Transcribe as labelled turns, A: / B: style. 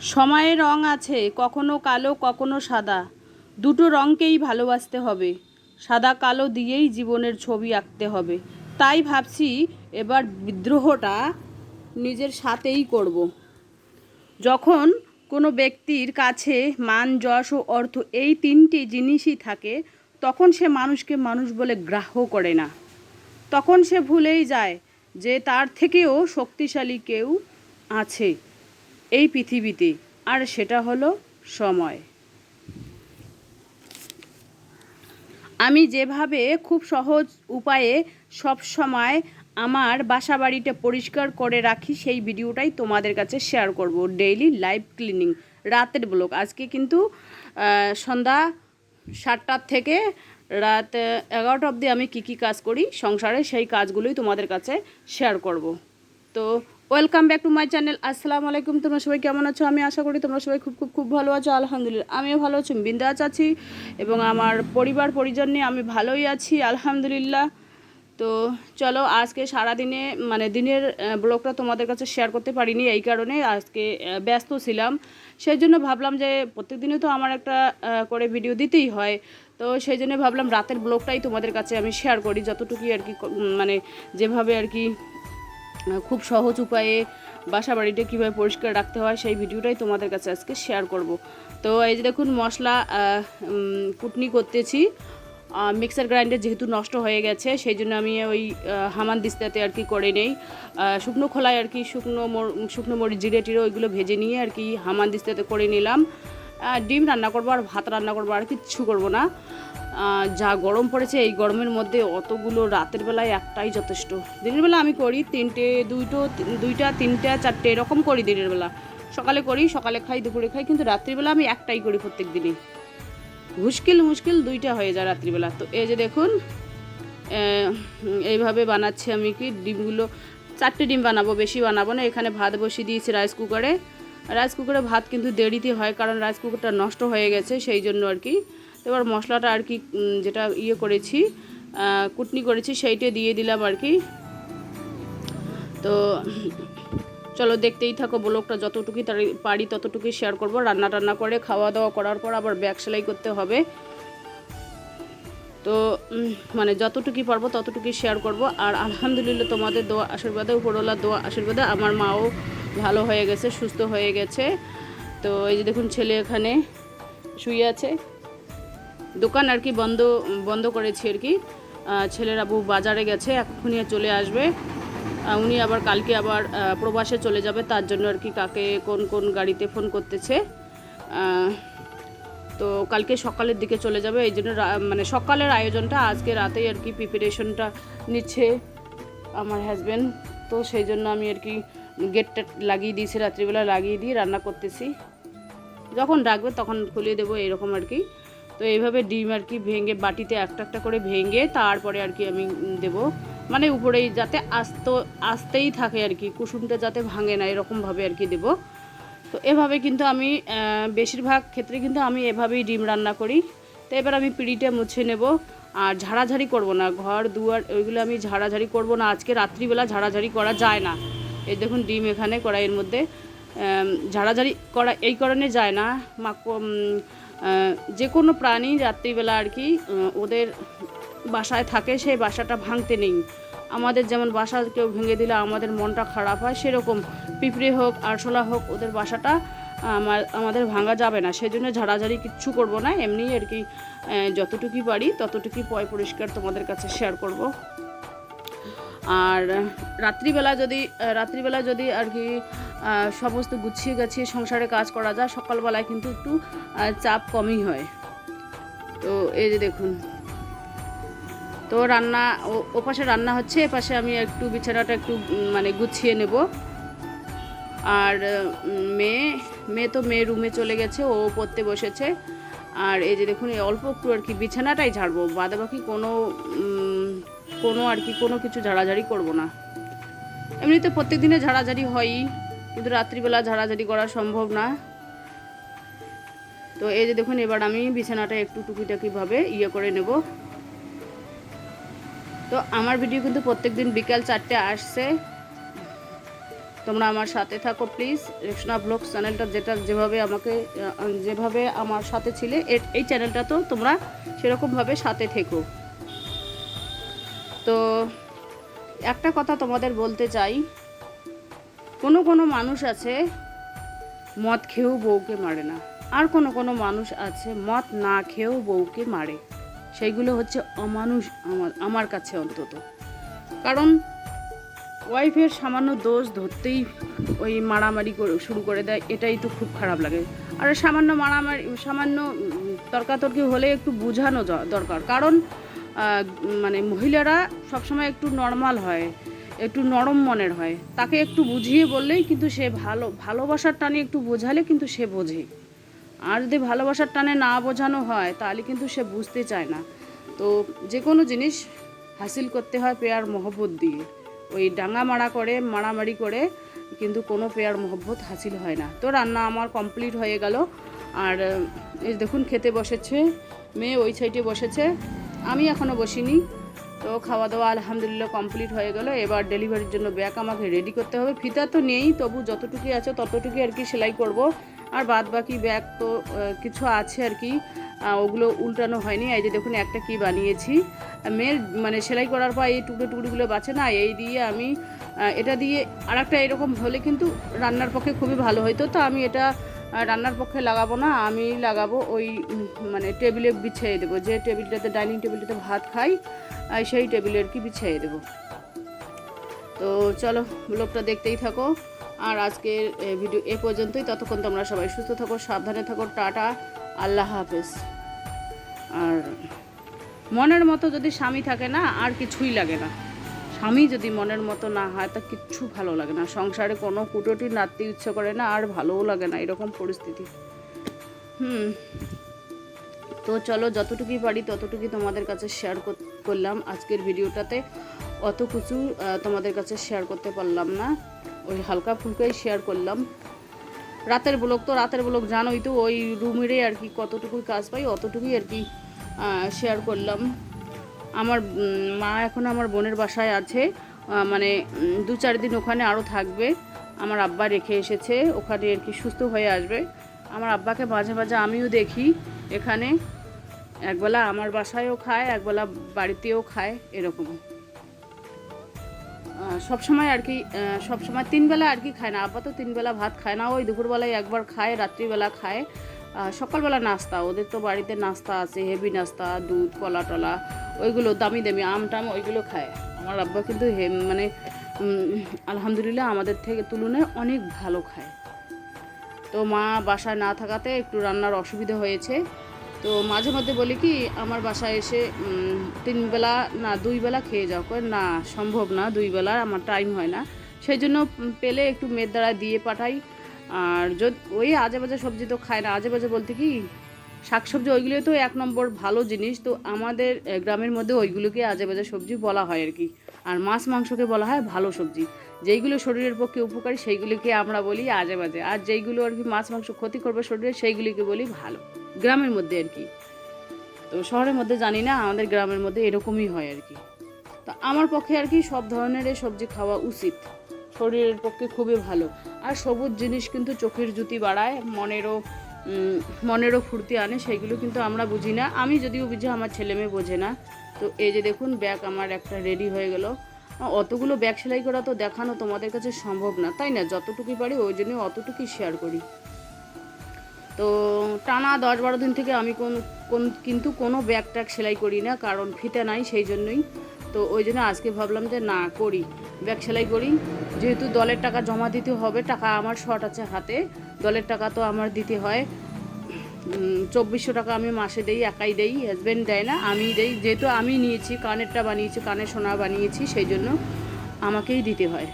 A: সময়ের রং আছে, কখনো কালো, কখনো সাদা। দুটো রঙকেই ভালোবাসতে হবে। সাদা কালো দিয়েই জীবনের ছবি আঁকতে হবে। তাই ভাবছি এবার বিদ্রোহটা নিজের সাথেই করব। যখন কোনো ব্যক্তির কাছে মান, যশ ও অর্থ এই তিনটি জিনিসই থাকে, তখন সে মানুষকে মানুষ বলে গ্রাহ্য করে না। তখন সে ভুলেই যায় যে তার থেকেও শক্তিশালী কেউ আছে। এই পৃথিবীতে, আর সেটা হলো সময়। আমি যেভাবে খুব সহজ উপায়ে সব সময় আমার বাসা বাড়িটা পরিষ্কার করে রাখি, সেই ভিডিওটাই তোমাদের কাছে শেয়ার করব। ডেইলি লাইভ ক্লিনিং রাতের ব্লগ আজকে কিন্তু সন্ধ্যা সাতটার থেকে রাত এগারোটা অবধি আমি কী কী কাজ করি সংসারে সেই কাজগুলোই তোমাদের কাছে শেয়ার করব। তো welcome back to my channel. আসসালামু আলাইকুম। তোমরা সবাই কেমন আছো? আমি আশা করি তোমরা সবাই খুব খুব খুব ভালো আছো। আলহামদুলিল্লাহ, আমিও ভালো আছি বিন্দাস আছি এবং আমার পরিবার, পরিজন নিয়ে আমি ভালোই আছি, আলহামদুলিল্লাহ। তো চলো, আজকে সারাদিনে মানে দিনের ব্লগটা তোমাদের কাছে শেয়ার করতে পারিনি এই কারণে আজকে ব্যস্ত ছিলাম। সেই জন্য ভাবলাম যে প্রত্যেক দিনে তো আমার একটা করে ভিডিও দিতেই হয়। তো সেই জন্য ভাবলাম রাতের ব্লগটাই তোমাদের কাছে আমি শেয়ার করি, যতটুকুই আর কি মানে যেভাবে আর কি খুব সহজ উপায়ে বাসা বাড়িটা কীভাবে পরিষ্কার রাখতে হয় সেই ভিডিওটাই তোমাদের কাছে আজকে শেয়ার করব। তো এই যে দেখুন মশলা কুটনি করতেছি। মিক্সার গ্রাইন্ডার যেহেতু নষ্ট হয়ে গেছে, সেই জন্য আমি ওই হামান দিস্তাতে আর কি করে নেই। শুকনো খোলায় আর কি শুকনো শুকনো মরিচ, জিরে, টিরে ওইগুলো ভেজে নিয়ে আর কি হামান দিস্তাতে করে নিলাম। ডিম রান্না করব আর ভাত রান্না করব আর কিচ্ছু করব না। যা গরম পড়েছে, এই গরমের মধ্যে অতগুলো রাতের বেলায় একটাই যথেষ্ট। দিনের বেলা আমি করি তিনটে, দুইটো দুইটা, তিনটা, চারটে, এরকম করি দিনের বেলা। সকালে করি, সকালে খাই, দুপুরে খাই, কিন্তু রাত্রিবেলা আমি একটাই করি প্রত্যেক দিনই। মুশকিল মুশকিল দুইটা হয়ে যায় রাত্রিবেলা তো এই যে দেখুন এইভাবে বানাচ্ছি আমি কি, ডিমগুলো, চারটে ডিম বানাবো, বেশি বানাবো না, এখানে ভাত বসিয়ে দিয়েছি রাইস কুকারে। রাইস কুকারে ভাত কিন্তু দেরিতে হয়, কারণ রাইস কুকারটা নষ্ট হয়ে গেছে, সেই জন্য আর কি। এবার মশলাটা আর কি যেটা ইয়ে করেছি কুটনি করেছি, সেইটা দিয়ে দিলাম আর কি। তো চলো দেখতেই থাকো ব্লগটা, যতটুকুই তাড়ি- পারি ততটুকুই শেয়ার করব। রান্না টান্না করে, খাওয়া দাওয়া করার পর আবার ব্যাগ সেলাই করতে হবে। তো মানে যতটুকুই পারব ততটুকুই শেয়ার করব। আর আলহামদুলিল্লাহ তোমাদের দোয়া আশীর্বাদে উপরওয়ালার দোয়া আশীর্বাদে আমার মাও ভালো হয়ে গেছে, সুস্থ হয়ে গেছে। তো এই যে দেখুন ছেলে এখানে শুয়ে আছে। দোকান আর কি বন্ধ বন্ধ করেছি আর কি। ছেলের আবু বাজারে গেছে, এক্ষুনি চলে আসবে। উনি আবার কালকে আবার প্রবাসে চলে যাবে, তার জন্য আর কি কাকে কোন কোন গাড়িতে ফোন করতেছে। তো কালকে সকালের দিকে চলে যাবে, এই জন্য মানে সকালের আয়োজনটা, আজকে রাতেই আর কি প্রিপারেশনটা নিচ্ছে আমার হাজব্যান্ড তো সেই জন্য আমি আর কি গেটটা লাগিয়ে দিয়েছি, রাত্রিবেলা লাগিয়ে দিয়ে রান্না করতেছি। যখন ডাকবে তখন খুলিয়ে দেবো, এরকম আর কি। তো এইভাবে ডিম আর কি ভেঙে বাটিতে একটা একটা করে ভেঙে তারপরে আর কি আমি দেবো। মানে উপরেই যাতে আস্ত, আসতেই থাকে আর কি, কুসুমটা যাতে ভাঙে না, এরকমভাবে আর কি দেবো। তো এভাবে কিন্তু আমি বেশিরভাগ ক্ষেত্রে কিন্তু আমি এভাবেই ডিম রান্না করি। তো এবার আমি পিঁড়িটা মুছে নেব। আর ঝাড়াঝাড়ি করব না, ঘর, দুয়ার, ওইগুলো আমি ঝাড়াঝাড়ি করব না। আজকে রাত্রিবেলা ঝাড়াঝাড়ি করা যায় না। এই দেখুন ডিম এখানে কড়াইয়ের মধ্যে ঝাড়াঝাড়ি করা, এই কারণে যায় না। মাক যে কোনো প্রাণী রাত্রিবেলা আর কি ওদের বাসায় থাকে, সেই বাসাটা ভাঙতে নেই। আমাদের যেমন বাসা কেউ ভেঙে দিলে আমাদের মনটা খারাপ হয়, সেরকম। পিঁপড়ে হোক, আরশোলা হোক, ওদের বাসাটা আমার, আমাদের ভাঙা যাবে না। সেই জন্য ঝাড়াঝাড়ি কিচ্ছু করব না, এমনি আর কি যতটুকুই পারি, ততটুকুই পয় পরিষ্কার তোমাদের কাছে শেয়ার করব। আর রাত্রিবেলা যদি রাত্রিবেলা যদি আর কি সমস্ত গুছিয়ে গাছিয়ে সংসারে কাজ করা যায়, সকালবেলায় কিন্তু একটু চাপ কমই হয়। তো এই যে দেখুন। তো রান্না, ও- পাশে রান্না হচ্ছে এ পাশে আমি একটু বিছানাটা একটু মানে গুছিয়ে নেব। আর মেয়ে মেয়ে তো মেয়ে রুমে চলে গেছে, ও পড়তে বসেছে। আর এই যে দেখুন, এই অল্প একটু আর কি বিছানাটাই ঝাড়বো বাদে বাকি কোনো কোনো আর কি কোনো কিছু ঝাড়াঝাড়ি করব না। এমনিতে প্রত্যেক দিনে ঝাড়াঝাড়ি হয়ই। কিন্তু রাত্রিবেলা ঝাড়াঝাড়ি করা সম্ভব না। তো এই যে দেখুন, এবার আমি বিছানাটা একটু টুকিটাকিভাবে ইয়ে করে নেব। তো আমার ভিডিও কিন্তু প্রত্যেক দিন বিকাল চারটে আসছে। তোমরা আমার সাথে থাকো, প্লিজ। রেশনা ব্লগ চ্যানেলটা যেটা যেভাবে আমাকে, যেভাবে আমার সাথে ছিলে এই চ্যানেলটা তো তোমরা সেরকমভাবে সাথে থেকো। তো একটা কথা তোমাদের বলতে চাই কোনো কোনো মানুষ আছে, মদ খেয়েও বউকে মারে না। আর কোনো কোনো মানুষ আছে, মদ না খেয়েও বউকে মারে। সেইগুলো হচ্ছে অমানুষ আমার আমার কাছে অন্তত। কারণ, ওয়াইফের সামান্য দোষ ধরতেই ওই মারামারি করে, শুরু করে দেয়, এটাই তো খুব খারাপ লাগে। আর সামান্য মারামারি, সামান্য তর্কাতর্কি হলে একটু বোঝানো দরকার। কারণ মানে মহিলারা সবসময় একটু নর্মাল হয়। একটু নরম মনের হয়। তাকে একটু বুঝিয়ে বললেই কিন্তু সে ভালো, ভালোবাসার টানে একটু বোঝালে কিন্তু সে বোঝে। আর যদি ভালোবাসার টানে না বোঝানো হয়, তাহলে কিন্তু সে বুঝতে চায় না। তো যে কোনো জিনিস হাসিল করতে হয় পেয়ার মহব্বত দিয়ে। ওই ডাঙ্গা মারা করে, মারামারি করে কিন্তু কোনো পেয়ার মহব্বত হাসিল হয় না। তো রান্না আমার কমপ্লিট হয়ে গেল। আর দেখুন খেতে বসেছে, মেয়ে ওই সাইডে বসেছে। আমি এখনও বসিনি। তো খাওয়া দাওয়া আলহামদুলিল্লাহ কমপ্লিট হয়ে গেল। এবার ডেলিভারির জন্য ব্যাগ আমাকে রেডি করতে হবে। ফিতা তো নেই, তবু যতটুকুই আছে ততটুকুই আর কি সেলাই করব। আর বাদ বাকি ব্যাগ তো কিছু আছে আর কি ওগুলো উল্টানো হয়নি। এই যে দেখুন একটা কি বানিয়েছি। মেয়ের মানে সেলাই করার পর এই টুকরো টুকরোগুলো বাঁচে না, এই দিয়ে আমি এটা দিয়ে আর একটা এরকম হলে কিন্তু রান্নার পক্ষে খুবই ভালো হতো তো আমি এটা রান্নার পক্ষে লাগাবো না, আমি লাগাবো ওই মানে টেবিলে বিছিয়ে দেবো। যে টেবিলটাতে, ডাইনিং টেবিলটাতে ভাত খাই সেই টেবিলে আর কি বিছিয়ে দেবো। তো চলো, ব্লগটা দেখতেই থাকো। আর আজকের ভিডিও এ পর্যন্তই। ততক্ষণ তোমরা সবাই সুস্থ থাকো, সাবধানে থাকো। টাটা, আল্লাহ হাফেজ। আর মনের মতো যদি স্বামী থাকে না, আর কিছুই লাগে না। স্বামী যদি মনের মতো না হয়, তা কিচ্ছু ভালো লাগে না। সংসারে কোনো কুটোটি নাড়তে ইচ্ছে করে না, আর ভালোও লাগে না এরকম পরিস্থিতি। হুম। তো চলো, যতটুকুই পারি ততটুকুই তোমাদের কাছে শেয়ার করলাম। আজকের ভিডিওটাতে অত কিছু তোমাদের কাছে শেয়ার করতে পারলাম না। ওই হালকা ফুলকাই শেয়ার করলাম। রাতের ব্লগ তো রাতের ব্লগ জানোই তো, ওই রুমেরই আর কি কতটুকুই কাজ পাই, অতটুকুই আর কি শেয়ার করলাম। আমার মা এখন আমার বোনের বাসায় আছে। মানে দু চার দিন ওখানে আরও থাকবে। আমার আব্বা রেখে এসেছে, ওখানে আর কি সুস্থ হয়ে আসবে। আমার আব্বাকে মাঝে মাঝে আমিও দেখি এখানে। একবেলা আমার বাসায়ও খায়, একবেলা বাড়িতেও খায়, এরকম। সব সময় আর কি সব সময় তিন বেলা আর কি খায় না। আব্বা তো তিন বেলা ভাত খায় না, ওই দুপুরবেলায় একবার খায়, রাত্রিবেলা খায়। সকালবেলা নাস্তা, ওদের তো বাড়িতে নাস্তা আছে, হেভি নাস্তা, দুধ, কলা টলা। ওইগুলো দামি দামি আম টাম ওইগুলো খায়। আমার আব্বা কিন্তু হে- মানে আলহামদুলিল্লাহ আমাদের থেকে তুলনায় অনেক ভালো খায়। তো মা বাসায় না থাকাতে একটু রান্নার অসুবিধা হয়েছে। তো মাঝে মধ্যে বলি কি, আমার বাসায় এসে তিন বেলা না দুই বেলা খেয়ে যাও। কই না, সম্ভব না দুই বেলা আমার টাইম হয় না। সেই জন্য পেলে একটু মেয়ের দ্বারা দিয়ে পাঠাই। আর যদি, ওই আজে বাজে সবজি তো খায় না। আজে বাজে বলতে কি শাকসবজি ওইগুলো তো এক নম্বর ভালো জিনিস। তো আমাদের গ্রামের মধ্যে ওইগুলোকে আজে বাজে সবজি বলা হয় আর কি আর মাছ মাংসকে বলা হয় ভালো সবজি। যেইগুলো শরীরের পক্ষে উপকারী, সেইগুলিকে আমরা বলি আজে বাজে আর যেইগুলো আর কি মাছ মাংস ক্ষতি করবে শরীরে, সেইগুলিকে বলি ভালো। গ্রামের মধ্যে আর কি তো শহরের মধ্যে জানি না, আমাদের গ্রামের মধ্যে এরকমই হয় আর কি তো আমার পক্ষে আর কি সব ধরনের সবজি খাওয়া উচিত। শরীরের পক্ষে খুবই ভালো। আর সবুজ জিনিস কিন্তু চোখের জুতি বাড়ায়, মনেরও মনেরও ফুর্তি আনে সেইগুলো কিন্তু আমরা বুঝি না। আমি যদিও বুঝি, আমার ছেলে মেয়ে বোঝে না। তো এই যে দেখুন, ব্যাগ আমার একটা রেডি হয়ে গেল। অতগুলো ব্যাগ সেলাই করা তো দেখানো তোমাদের কাছে সম্ভব না, তাই না? যতটুকুই পারি ওই জন্য অতটুকুই শেয়ার করি। তো টানা দশ বারো দিন থেকে আমি কোন কোন, কিন্তু কোনো ব্যাগ ট্যাগ সেলাই করি না, কারণ ফিতে নাই, সেই জন্যই। তো ওই জন্য আজকে ভাবলাম যে না করি। ব্যাগ সেলাই করি। যেহেতু দলের টাকা জমা দিতে হবে, টাকা আমার শর্ট আছে হাতে, দলের টাকা তো আমার দিতে হয়। চব্বিশশো টাকা আমি মাসে দেই, একাই দেই হাজব্যান্ড দেয় না আমি দেই। যেহেতু আমি নিয়েছি, কানেরটা বানিয়েছি, কানের সোনা বানিয়েছি, সেই জন্য আমাকেই দিতে হয়।